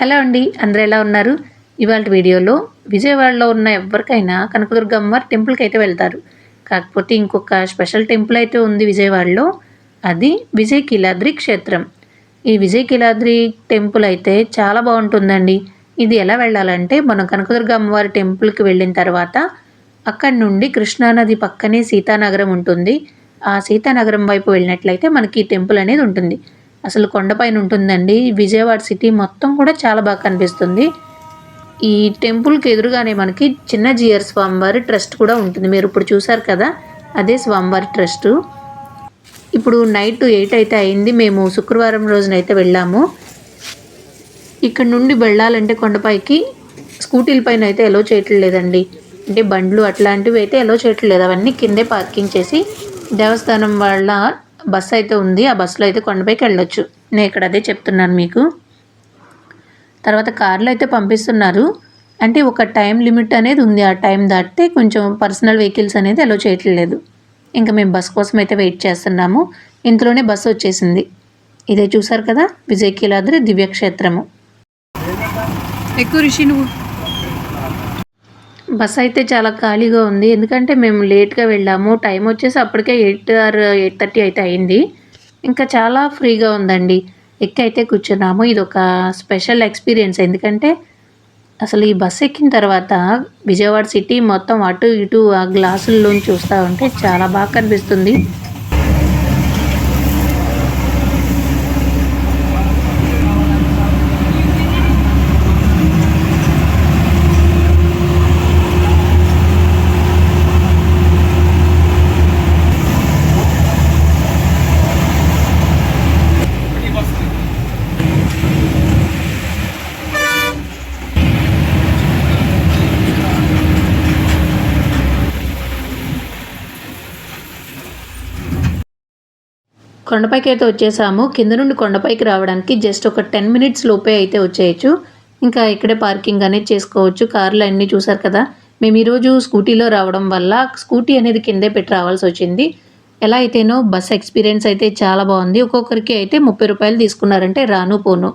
Hello అండి అందరూ ఎలా ఉన్నారు? ఇవాళ వీడియోలో విజయవాడలో ఉన్న ఎవరికైనా కనకదుర్గమ్మ టెంపుల్కి అయితే వెళ్తారు. కాకపోతే ఇంకొక స్పెషల్ టెంపుల్ అయితే ఉంది విజయవాడలో అది విజయ కిలాద్రి క్షేత్రం. ఈ విజయ కిలాద్రి టెంపుల్ అయితే చాలా బాగుంటుందండి. ఇది ఎలా వెళ్ళాలంటే మనం కనకదుర్గ అమ్మవారి టెంపుల్కి వెళ్ళిన తర్వాత అక్కడి నుండి కృష్ణానది పక్కనే సీతానగరం ఉంటుంది. ఆ సీతానగరం వైపు వెళ్ళినట్లయితే మనకి ఈ టెంపుల్ అనేది ఉంటుంది. అసలు కొండపైన ఉంటుందండి. విజయవాడ సిటీ మొత్తం కూడా చాలా బాగా కనిపిస్తుంది. ఈ టెంపుల్కి ఎదురుగానే మనకి చిన్న జియర్ స్వామివారి ట్రస్ట్ కూడా ఉంటుంది. మీరు ఇప్పుడు చూసారు కదా అదే స్వామివారి ట్రస్ట్. ఇప్పుడు నైట్ ఎయిట్ అయితే అయింది. మేము శుక్రవారం రోజున అయితే వెళ్ళాము. ఇక్కడ నుండి వెళ్ళాలంటే కొండపైకి స్కూటీల పైన అయితే ఎలో చేయట్లేదండి అంటే బండ్లు అట్లాంటివి అయితే ఎలో చేయట్లేదు అవన్నీ కిందే పార్కింగ్ చేసి దేవస్థానం వాళ్ళ బస్సు అయితే ఉంది. ఆ బస్సులో అయితే కొండపైకి వెళ్ళొచ్చు. నేను ఇక్కడ అదే చెప్తున్నాను మీకు. తర్వాత కార్లో అయితే పంపిస్తున్నారు. అంటే ఒక టైం లిమిట్ అనేది ఉంది. ఆ టైం దాటితే కొంచెం పర్సనల్ వెహికల్స్ అనేది అలో చేయట్లేదు. ఇంకా మేము బస్ కోసం అయితే వెయిట్ చేస్తున్నాము. ఇంట్లోనే బస్సు వచ్చేసింది. ఇదే చూసారు కదా? విజయ్ కీలాద్రి దివ్యక్షేత్రము. ఎక్కువ ఋషి నువ్వు బస్ అయితే చాలా ఖాళీగా ఉంది. ఎందుకంటే మేము లేట్గా వెళ్ళాము. టైం వచ్చేసి అప్పటికే ఎయిట్ ఆర్ ఎయిట్ థర్టీ అయితే అయింది. ఇంకా చాలా ఫ్రీగా ఉందండి. ఎక్కి అయితే కూర్చున్నాము ఇది ఒక స్పెషల్ ఎక్స్పీరియన్స్. ఎందుకంటే అసలు ఈ బస్ ఎక్కిన తర్వాత విజయవాడ సిటీ మొత్తం అటు ఇటు ఆ గ్లాసుల్లో చూస్తూ ఉంటే చాలా బాగా కనిపిస్తుంది. కొండపైకి అయితే వచ్చేసాము. కింద నుండి కొండపైకి రావడానికి జస్ట్ ఒక టెన్ మినిట్స్ లోపే అయితే వచ్చేయచ్చు. ఇంకా ఇక్కడే పార్కింగ్ అనేది చేసుకోవచ్చు. కార్లు అన్నీ చూసారు కదా? మేము ఈరోజు స్కూటీలో రావడం వల్ల స్కూటీ అనేది కిందే పెట్టి రావాల్సి వచ్చింది. ఎలా అయితేనో బస్ ఎక్స్పీరియన్స్ అయితే చాలా బాగుంది. ఒక్కొక్కరికి అయితే ముప్పై రూపాయలు తీసుకున్నారంటే రాను పోను.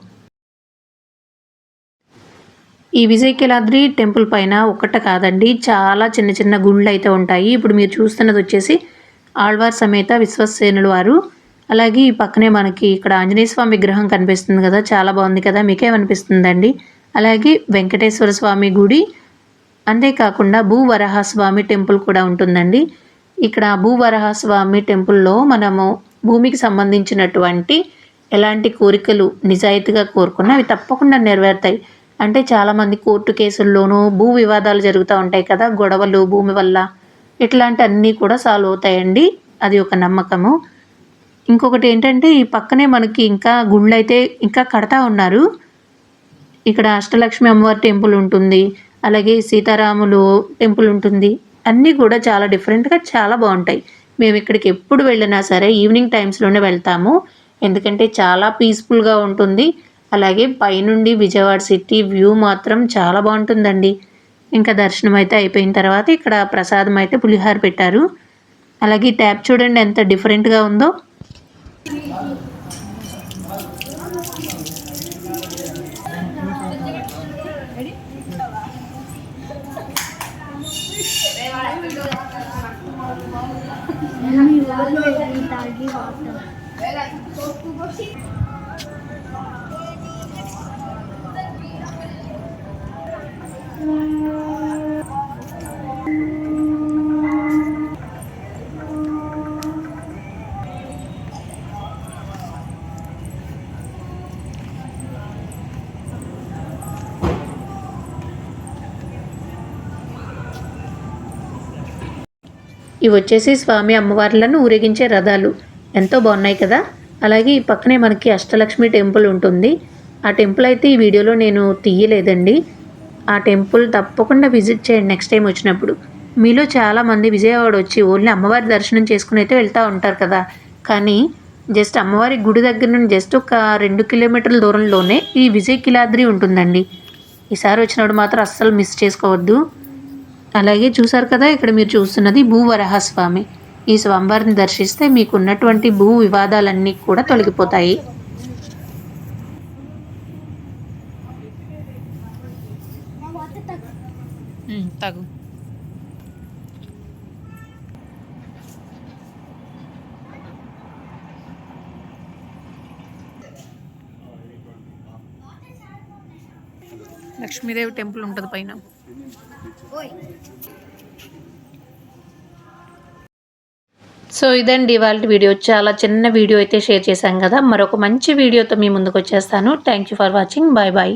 ఈ విజయకిలాద్రి టెంపుల్ పైన ఒక్కట కాదండి చాలా చిన్న చిన్న గుళ్ళు అయితే ఉంటాయి. ఇప్పుడు మీరు చూస్తున్నది వచ్చేసి ఆళ్వార్ సమేత విశ్వసేనులు వారు. అలాగే ఈ పక్కనే మనకి ఇక్కడ ఆంజనేయ స్వామి విగ్రహం కనిపిస్తుంది కదా చాలా బాగుంది కదా మీకేమనిపిస్తుందండి? అలాగే వెంకటేశ్వర స్వామి గుడి అంతేకాకుండా భూవరహ స్వామి టెంపుల్ కూడా ఉంటుందండి. ఇక్కడ భూవరహ స్వామి టెంపుల్లో మనము భూమికి సంబంధించినటువంటి ఎలాంటి కోరికలు నిజాయితీగా కోరుకున్నా అవి తప్పకుండా నెరవేరుతాయి. అంటే చాలామంది కోర్టు కేసుల్లోనూ భూ వివాదాలు జరుగుతూ ఉంటాయి కదా గొడవలు భూమి వల్ల ఇట్లాంటి అన్నీ కూడా సాల్వ్ అవుతాయండి. అది ఒక నమ్మకము. ఇంకొకటి ఏంటంటే ఈ పక్కనే మనకి ఇంకా గుళ్ళు అయితే ఇంకా కడతా ఉన్నారు. ఇక్కడ అష్టలక్ష్మి అమ్మవారి టెంపుల్ ఉంటుంది. అలాగే సీతారాములు టెంపుల్ ఉంటుంది. అన్నీ కూడా చాలా డిఫరెంట్గా చాలా బాగుంటాయి. మేము ఇక్కడికి ఎప్పుడు వెళ్ళినా సరే ఈవినింగ్ టైమ్స్లోనే వెళ్తాము. ఎందుకంటే చాలా పీస్ఫుల్గా ఉంటుంది. అలాగే పైనుండి విజయవాడ సిటీ వ్యూ మాత్రం చాలా బాగుంటుందండి. ఇంకా దర్శనం అయితే అయిపోయిన తర్వాత ఇక్కడ ప్రసాదం అయితే పులిహార పెట్టారు. అలాగే ట్యాప్ చూడండి ఎంత డిఫరెంట్గా ఉందో. আমি বলব আমি তার ఇవి వచ్చేసి స్వామి అమ్మవార్లను ఊరేగించే రథాలు. ఎంతో బాగున్నాయి కదా? అలాగే ఈ పక్కనే మనకి అష్టలక్ష్మి టెంపుల్ ఉంటుంది. ఆ టెంపుల్ అయితే ఈ వీడియోలో నేను తీయలేదండి. ఆ టెంపుల్ తప్పకుండా విజిట్ చేయండి నెక్స్ట్ టైం వచ్చినప్పుడు. మీలో చాలామంది విజయవాడ వచ్చి ఓన్లీ అమ్మవారి దర్శనం చేసుకుని అయితే వెళ్తూ ఉంటారు కదా? కానీ జస్ట్ అమ్మవారి గుడి దగ్గర నుండి జస్ట్ ఒక రెండు కిలోమీటర్ల దూరంలోనే ఈ విజయ కిలాద్రి ఉంటుందండి. ఈసారి వచ్చినప్పుడు మాత్రం అస్సలు మిస్ చేసుకోవద్దు. అలాగే చూసారు కదా ఇక్కడ మీరు చూస్తున్నది భూవరహస్వామి. ఈ స్వామివారిని దర్శిస్తే మీకున్నటువంటి భూ వివాదాలన్నీ కూడా తొలగిపోతాయి. లక్ష్మీదేవి టెంపుల్ ఉంటుంది పైన. సో ఇదండి ఇవాళ వీడియో. చాలా చిన్న వీడియో అయితే షేర్ చేశాం కదా. మరొక మంచి వీడియోతో మీ ముందుకు వచ్చేస్తాను. Thank you for watching bye bye